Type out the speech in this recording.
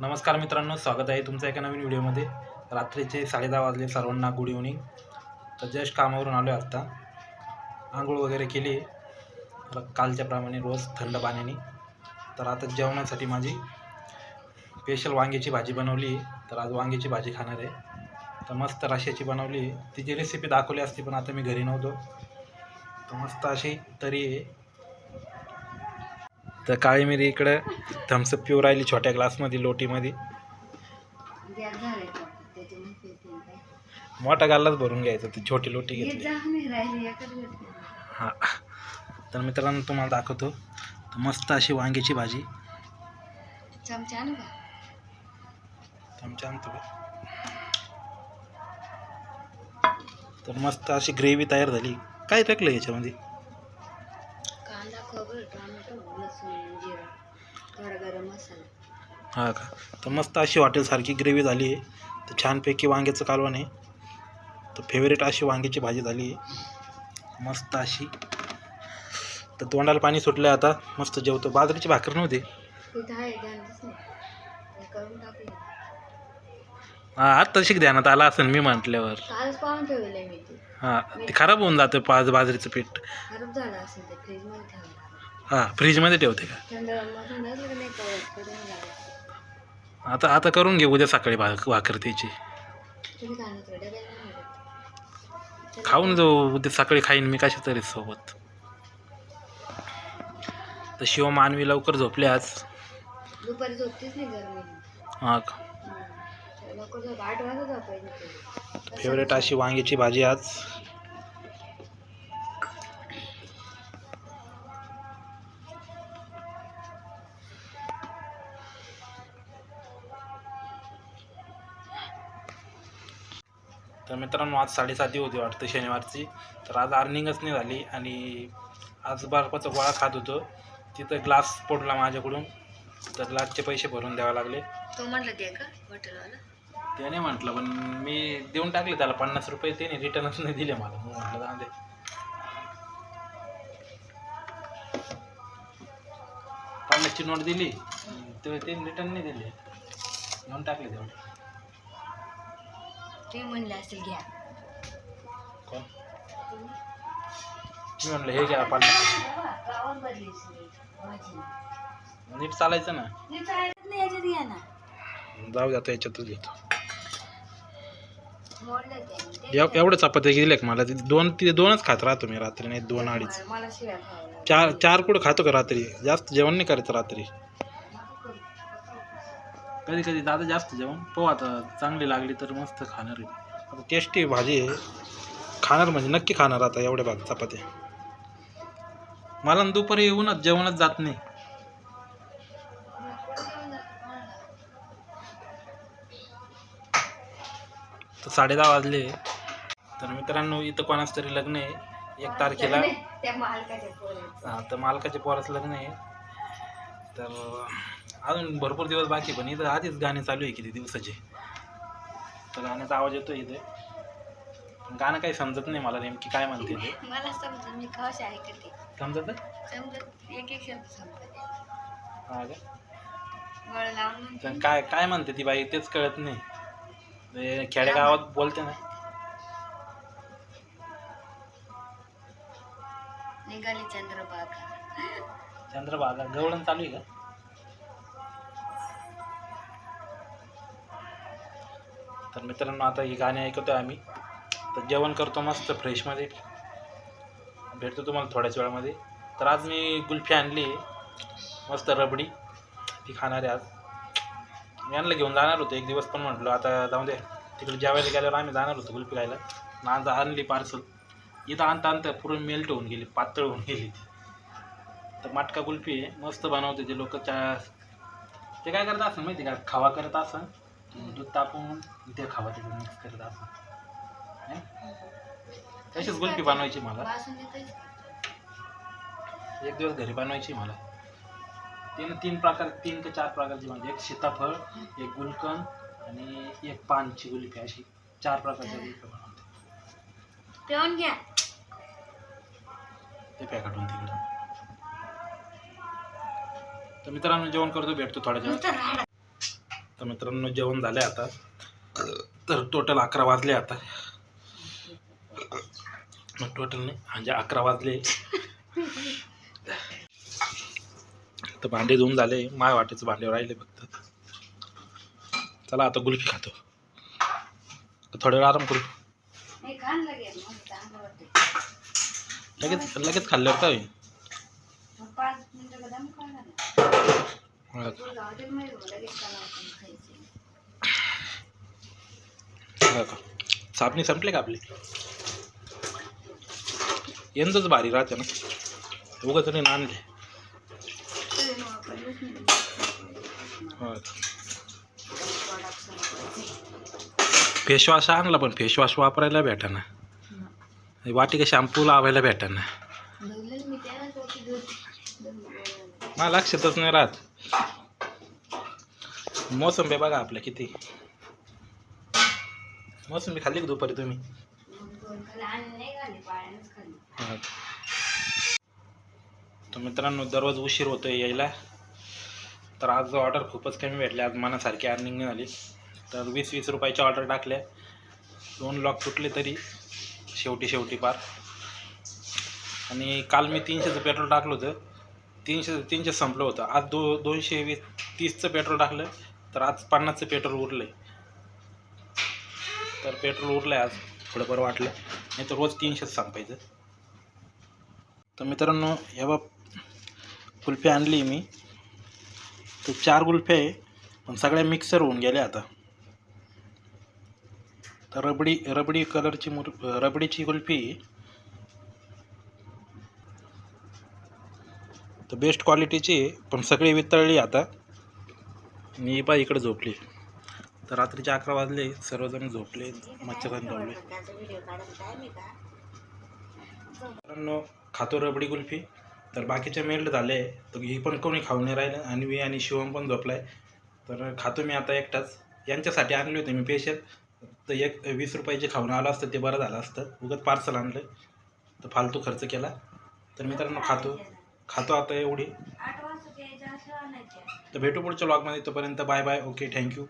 नमस्कार मित्रांनो स्वागत आहे तुमचं एका नवीन व्हिडिओमध्ये. रात्रीचे साडेदहा वाजले सर्वांना गुड इव्हनिंग तर जस्ट कामावरून आलो आहे आत्ता. आंघोळ वगैरे केली. कालच्याप्रमाणे रोज थंड पाण्याने. तर आता जेवणासाठी माझी स्पेशल वांग्याची भाजी बनवली. तर आज वांग्याची भाजी खाणार आहे. तर मस्त रश्याची बनवली. तिची रेसिपी दाखवली असती पण आता मी घरी नव्हतो. तर मस्त अशी तरी आहे तर काळी मिरी इकडं थम्सअप पिऊ राहिली छोट्या ग्लासमध्ये लोटीमध्ये. मोठा गालाच भरून घ्यायचं ती छोटी लोटी घेतली. हां. तर मित्रांनो तुम्हाला दाखवतो. मस्त अशी वांग्याची भाजी. चमचा आणतो तर मस्त अशी ग्रेव्ही तयार झाली. काय टाकलं याच्यामध्ये? खोबरं टोमॅटो लसूण जिरा गरम गरम मसाला? हां का? तर मस्त अशी हॉटेलसारखी ग्रेव्ही झाली आहे. तर छानपैकी वांग्याचं कालवण आहे. तर फेवरेट अशी वांग्याची भाजी झाली आहे. मस्त अशी. तर तोंडाला पाणी सुटलं आता. मस्त जेवतो. बाजरीची भाकर नव्हती. तिथं आहे ध्यानच नाही. हे करून टाकले हां आत्ता शिक ध्यानात आला असेल मी म्हटल्यावर. कालच पाहून ठेवलंय मी ते. हां ते खराब होऊन जातं पाच बाजरीचं पीठ. खराब झालं असेल ते फ्रीजमध्ये ठेवलं. हां फ्रीजमध्ये ठेवते का? थंड मधून असलं की नाही कळत करून लावायचं आता आता करून घे उद्या सकाळी भाक भाकर त्याची तुम्ही नाही. खाऊन जाऊ उद्या सकाळी खाईन मी कशा तरी सोबत. तर शिव मानवी लवकर झोपले आज. दुपारी झोपतीच नाही गरमी हां का? फेवरेट अशी वांग्याची भाजी आज? तर मित्रांनो आज साडेसाती होती वाटतं शनिवारची. तर आज अर्निंगच नाही झाली आणि आज बर्फाचा गोळा खात होतो. तिथं ग्लास पडला माझ्याकडून. तर ग्लासचे पैसे भरून द्यावे लागले. तो म्हटलं ते का? हॉटेलवाला त्याने म्हटलं पण मी देऊन टाकले त्याला पन्नास रुपये त्याने रिटर्नच नाही दिले मला. मग म्हटलं जाऊ दे. पन्नासची नोट दिली ते ते रिटर्न नाही दिले. देऊन टाकले तेवढे. ते म्हणले असेल घ्या. कोण? मी म्हटलं हे घ्या पन्नास. गावात बदली भाजी नीट चालायचं ना? नाही चालत नाही याच्यात घ्या ना. जाऊ द्या आता याच्यातच घेतो. एव- एवढं चपात्या गेले का मला. ते दोन ते दोनच खात राहतो मी रात्री नाही दोन अडीच. मला- मला शिव्या खायला लागल्या. चार चार कुठं खातो का रात्री? जास्त जेवण नाही करायचं रात्री. कधी कधी दादा जास्त जेवण. पाहू आता चांगली लागली तर मस्त खाणार आहे. आता टेस्टी भाजी आहे. खाणार म्हणजे नक्की खाणार आता एवढ्या भाग चपात्या. मला न दुपारी येऊनच जेवणच जात नाही. तर साडेदहा वाजले. तर मित्रांनो इथं कोणाचं तरी लग्न आहे. एक तारखेला. हा तर मालकाच्या पोराचं लग्न आहे. तर अजून भरपूर दिवस बाकी पण इथं आधीच गाणे चालू आहे किती दिवसाचे. तर गाण्याचा आवाज येतो इथे. गाणं काही समजत नाही मला नेमकी काय म्हणते ते. मला समजत हा काय काय म्हणते ती बाई? तेच कळत नाही. खेडेगावात बोलते ना. निघाली चंद्रबागा गवळण चालू आहे का? तर मित्रांनो आता ही गाणी ऐकतोय आम्ही. तर जेवण करतो मस्त फ्रेशमध्ये भेटतो तुम्हाला थोड्याच वेळामध्ये. तर आज मी कुल्फी आणली मस्त रबडी. ती खाणार आहे आज. यांना घेऊन जाणार होतो एक दिवस पण म्हटलं आता जाऊ दे. तिकडे जेवायला गेल्यावर आम्ही जाणार होतो गुलपी खायला. आणि आज आणली पार्सल इथं आणता आणता पूर्ण मेल्ट होऊन गेली पातळ होऊन गेली. तर मटका गुलपी आहे मस्त बनवते ते लोक. चा ते काय करत असं माहिती का? खावा करत असं दूध तापून ते खावा तिकडे मिक्स करत असं. तशीच गुलपी बनवायची मला. एक दिवस घरी बनवायची मला. तीन तीन प्रकार तीन ते चार प्रकारची म्हणजे एक सीताफळ एक गुलकंद आणि एक पानची कुल्फी अशी चार प्रकारच्या कुल्फी बनवते पिऊन घ्या. ते पॅकेटून तिकडं? तर मित्रांनो जेवण करतो भेटतो थोड्या नुसतं राडा. तर मित्रांनो जेवण झाले आता. तर टोटल अकरा वाजले आता. टोटल नाही म्हणजे अकरा वाजले. तर भांडे धुवून झाले. माय वाटेचं भांडे राहिले फक्त. चला आता गुल्फी खातो. थोड्या वेळ आराम करू. लगेच. लगेच खाल्ल्यावर काय होईल? सापणी संपले का आपली? यंदाच भारी राहते ना. उगाच नाही आणले तरी मग आपण use नाही हा का? product संपवायचे. फेसवॉश आणला पण फेसवॉश वापरायला भेटा ना वाटी का शॅम्पू लावायला भेटा ना धुतलं मी त्यालाच वरती धुत- धुतलं. मला लक्षातच नाही राहत. मोसंबी बघा आपल्या किती. मोसंबी खाल्ली का दुपारी तुम्ही? हा. तर मित्रांनो दररोज उशीर होतो यायला. तर आज ऑर्डर खूपच कमी भेटले. आज मनासारखी अर्निंग नाही झाली. तर वीस वीस रुपयाची ऑर्डर टाकल्या. दोन लॉक तुटले तरी शेवटी शेवटी पार. आणि काल मी तीनशेचं पेट्रोल टाकलं होतं. तीनशे तीनशे संपलं होतं. आज दो दोनशे वीस तीसचं पेट्रोल टाकलं. तर आज पन्नासचं पेट्रोल उरलं आहे तर पेट्रोल उरलं आहे आज. थोडं बरं वाटलं. नाही तर रोज तीनशेच संपायचं. तर मित्रांनो या बाब कुल्फी आणली मी. तर चार कुल्फ्या आहे पण सगळ्या मिक्सर होऊन गेल्या आता. तर रबडी रबडी कलरची मुर रबडीची आहे. तर बेस्ट क्वालिटीची आहे पण सगळी वितळली आता. मी पा इकडे झोपली. तर रात्रीचे अकरा वाजले सर्वजण झोपले मच्छरदानी लावले मित्रांनो खातो रबडी कुल्फी तर बाकीचे मेल्ट झाले तर ही पण कोणी खाऊन नाही राहिलं. आणि मी आणि शिवम पण झोपलाय. तर खातो मी आता एकटाच. यांच्यासाठी आणले होते मी पेशल तर एक वीस रुपयाचे खाऊन आलं असतं. ते बरं झालं असतं. उगत पार्सल आणलं. तर फालतू खर्च केला. तर मित्रांनो खातो. खातो आता एवढी. तर भेटू पुढच्या ब्लॉगमध्ये तोपर्यंत बाय बाय ओके थँक्यू